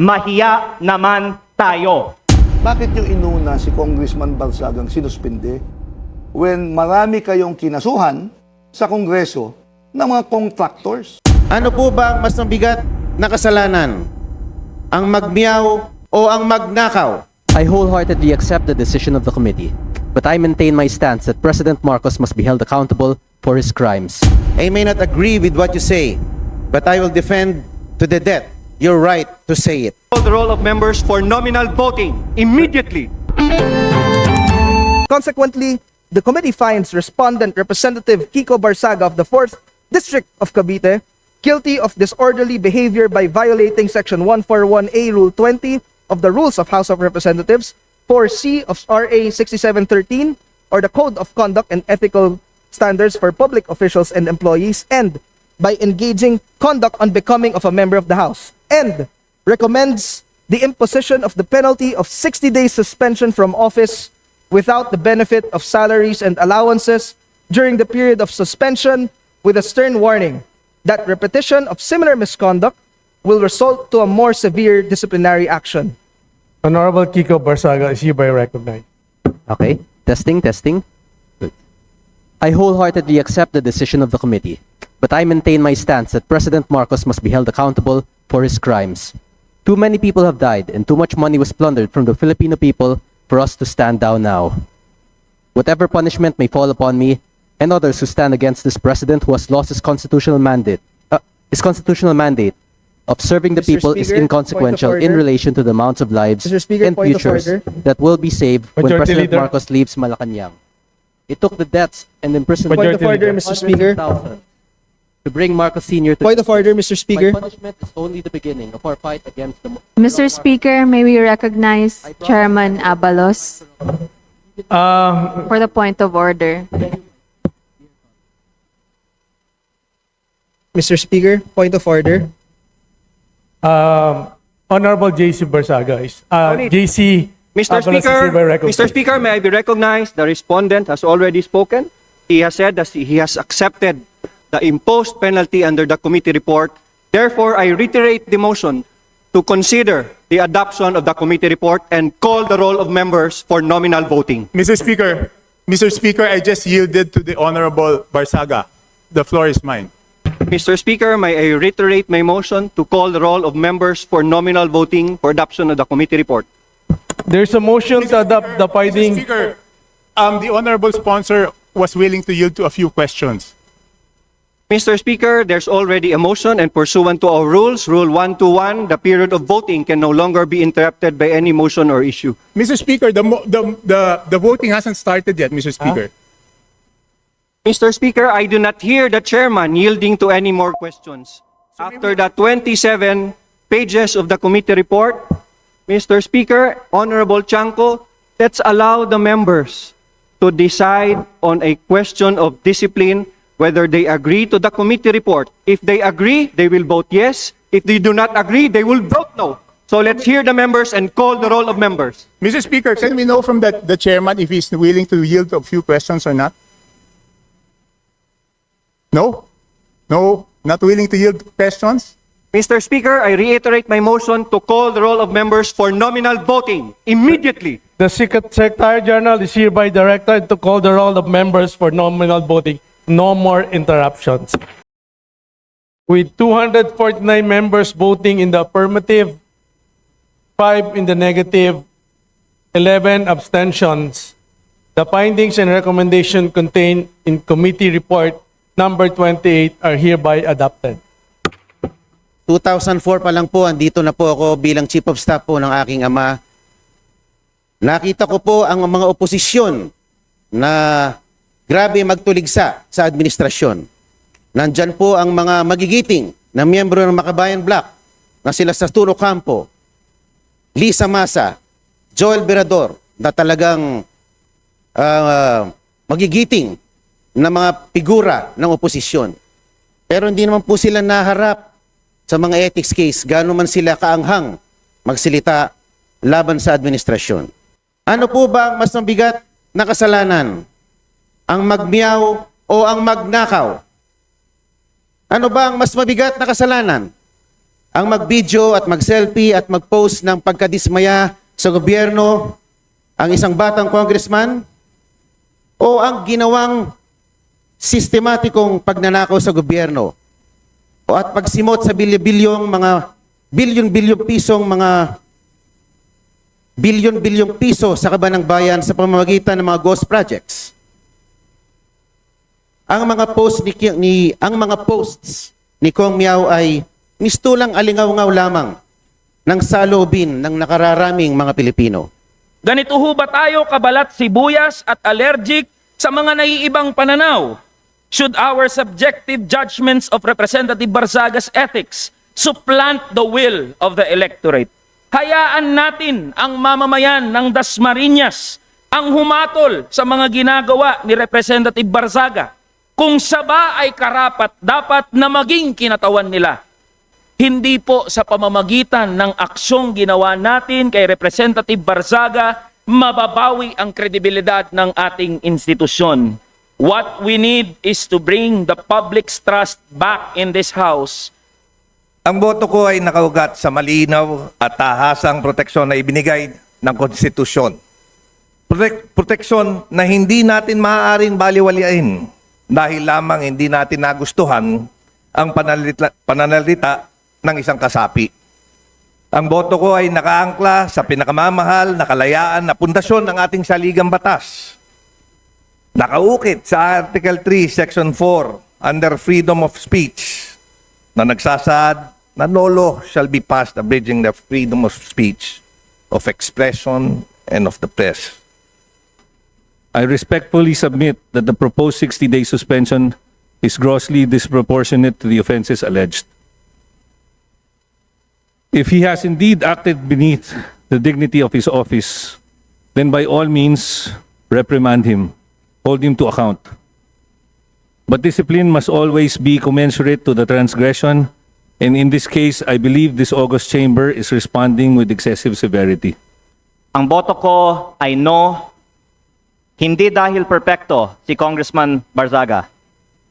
mahiya naman tayo. Bakit yung inuna si Congressman Barsagang sinuspinde when marami kayong kinasuhan sa Kongreso ng mga contractors? Ano po ba ang mas mabigat na kasalanan? Ang magmiyaw o ang magnakaw? I wholeheartedly accept the decision of the committee, but I maintain my stance that President Marcos must be held accountable for his crimes. I may not agree with what you say, but I will defend to the death your right to say it. Call the roll of members for nominal voting immediately. Consequently, the committee finds respondent Representative Kiko Barsaga of the 4th District of Cavite guilty of disorderly behavior by violating Section 141A Rule 20 of the Rules of House of Representatives, 4C of RA 6713, or the Code of Conduct and Ethical Standards for Public Officials and Employees, and by engaging conduct unbecoming of a member of the House, and recommends the imposition of the penalty of 60 days suspension from office without the benefit of salaries and allowances during the period of suspension with a stern warning that repetition of similar misconduct will result to a more severe disciplinary action. Honorable Kiko Barsaga is hereby recognized. Okay? Testing, testing. Good. I wholeheartedly accept the decision of the committee, but I maintain my stance that President Marcos must be held accountable for his crimes. Too many people have died and too much money was plundered from the Filipino people for us to stand down now. Whatever punishment may fall upon me and others who stand against this president who has lost his constitutional mandate, uh, his constitutional mandate of serving the Mr. people is inconsequential in relation to the amounts of lives Speaker, and futures that will be saved when President Leader. Marcos leaves Malacanang. It took the deaths and imprisonment Point of Majority order, Mr. Speaker. thousands to bring Marcos Sr. to Point of order, Mr. Speaker. My punishment is only the beginning of our fight against the Mr. Speaker, may we recognize Chairman Abalos Uh, for the point of order. Mr. Speaker, point of order. um, Honorable JC Barsaga is, uh, JC Mr. Abalos is Speaker, hereby recognized. Mr. Speaker, may I be recognized? The respondent has already spoken. He has said that he has accepted the imposed penalty under the committee report. Therefore, I reiterate the motion to consider the adoption of the committee report and call the roll of members for nominal voting. Mr. Speaker, Mr. Speaker, I just yielded to the Honorable Barsaga. The floor is mine. Mr. Speaker, may I reiterate my motion to call the roll of members for nominal voting for adoption of the committee report. There's a motion to adopt the Mr. Speaker, um, the Honorable sponsor was willing to yield to a few questions. Mr. Speaker, there's already a motion and pursuant to our rules, Rule 121, the period of voting can no longer be interrupted by any motion or issue. Mr. Speaker, the, mo- the, the, the voting hasn't started yet, Mr. Speaker. Mr. Speaker, I do not hear the chairman yielding to any more questions. After the 27 pages of the committee report, Mr. Speaker, Honorable Chanco, let's allow the members to decide on a question of discipline whether they agree to the committee report. If they agree, they will vote yes. If they do not agree, they will vote no. So let's hear the members and call the roll of members. Mr. Speaker, can we know from the, the chairman if he's willing to yield a few questions or not? No? No? Not willing to yield to questions? Mr. Speaker, I reiterate my motion to call the roll of members for nominal voting immediately. The Secret- Secretary General is hereby directed to call the roll of members for nominal voting. No more interruptions. With 249 members voting in the affirmative, 5 in the negative, 11 abstentions, the findings and recommendation contained in committee report number 28 are hereby adopted. 2004 pa lang po, andito na po ako bilang chief of staff po ng aking ama. Nakita ko po ang mga oposisyon na grabe magtuligsa sa administrasyon. Nandyan po ang mga magigiting na miyembro ng Makabayan Black na sila sa Turo Campo, Lisa Masa, Joel Berador na talagang ah, magigiting na mga figura ng oposisyon. Pero hindi naman po sila naharap sa mga ethics case, gano'n man sila kaanghang magsilita laban sa administrasyon. Ano po ba ang mas mabigat na kasalanan? Ang magmiyaw o ang magnakaw? Ano ba ang mas mabigat na kasalanan? ang mag-video at mag-selfie at mag-post ng pagkadismaya sa gobyerno ang isang batang congressman o ang ginawang sistematikong pagnanakaw sa gobyerno o at pagsimot sa bilyon-bilyong mga bilyon-bilyong pisong mga bilyon-bilyong piso sa kaban ng bayan sa pamamagitan ng mga ghost projects. Ang mga posts ni, ni ang mga posts ni Kong Miao ay mistulang alingaw-ngaw lamang ng salobin ng nakararaming mga Pilipino. Ganito ho ba tayo kabalat sibuyas at allergic sa mga naiibang pananaw? Should our subjective judgments of Representative Barsaga's ethics supplant the will of the electorate? Hayaan natin ang mamamayan ng Dasmariñas ang humatol sa mga ginagawa ni Representative Barzaga. Kung saba ay karapat dapat na maging kinatawan nila hindi po sa pamamagitan ng aksyong ginawa natin kay Representative Barzaga, mababawi ang kredibilidad ng ating institusyon. What we need is to bring the public's trust back in this House. Ang boto ko ay nakaugat sa malinaw at tahasang proteksyon na ibinigay ng konstitusyon. Protek- proteksyon na hindi natin maaaring baliwaliin dahil lamang hindi natin nagustuhan ang panalita, pananalita ng isang kasapi. Ang boto ko ay nakaangkla sa pinakamamahal na kalayaan na pundasyon ng ating saligang batas. Nakaukit sa Article 3, Section 4, under freedom of speech, na nagsasaad na no law shall be passed abridging the freedom of speech, of expression, and of the press. I respectfully submit that the proposed 60-day suspension is grossly disproportionate to the offenses alleged. If he has indeed acted beneath the dignity of his office, then by all means, reprimand him, hold him to account. But discipline must always be commensurate to the transgression, and in this case, I believe this August chamber is responding with excessive severity. Ang boto ko ay no, hindi dahil perpekto si Congressman Barzaga,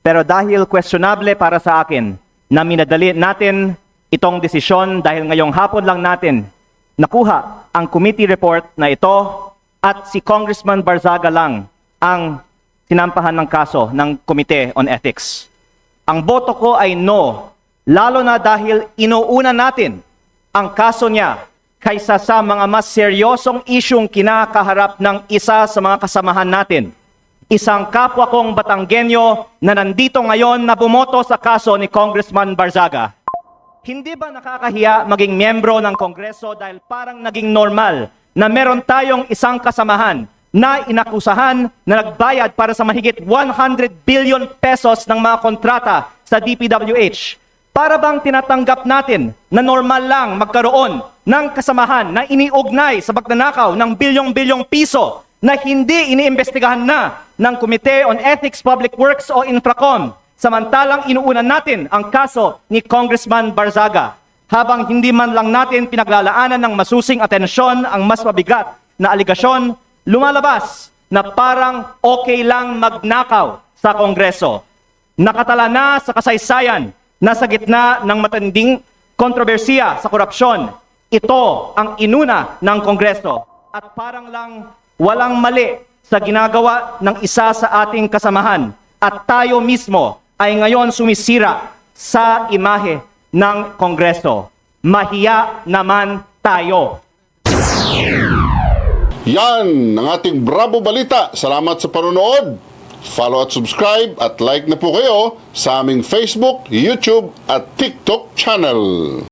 pero dahil questionable para sa akin na minadali natin itong desisyon dahil ngayong hapon lang natin nakuha ang committee report na ito at si Congressman Barzaga lang ang sinampahan ng kaso ng Committee on Ethics. Ang boto ko ay no, lalo na dahil inuuna natin ang kaso niya kaysa sa mga mas seryosong isyong kinakaharap ng isa sa mga kasamahan natin. Isang kapwa kong Batanggenyo na nandito ngayon na bumoto sa kaso ni Congressman Barzaga. Hindi ba nakakahiya maging miyembro ng Kongreso dahil parang naging normal na meron tayong isang kasamahan na inakusahan na nagbayad para sa mahigit 100 billion pesos ng mga kontrata sa DPWH? Para bang tinatanggap natin na normal lang magkaroon ng kasamahan na iniugnay sa pagnanakaw ng bilyong-bilyong piso na hindi iniimbestigahan na ng Committee on Ethics, Public Works o Infracom samantalang inuunan natin ang kaso ni Congressman Barzaga habang hindi man lang natin pinaglalaanan ng masusing atensyon ang mas mabigat na aligasyon lumalabas na parang okay lang magnakaw sa Kongreso. Nakatala na sa kasaysayan na sa gitna ng matinding kontrobersiya sa korupsyon. Ito ang inuna ng Kongreso at parang lang walang mali sa ginagawa ng isa sa ating kasamahan at tayo mismo ay ngayon sumisira sa imahe ng Kongreso. Mahiya naman tayo. Yan ang ating Bravo Balita. Salamat sa panonood. Follow at subscribe at like na po kayo sa aming Facebook, YouTube at TikTok channel.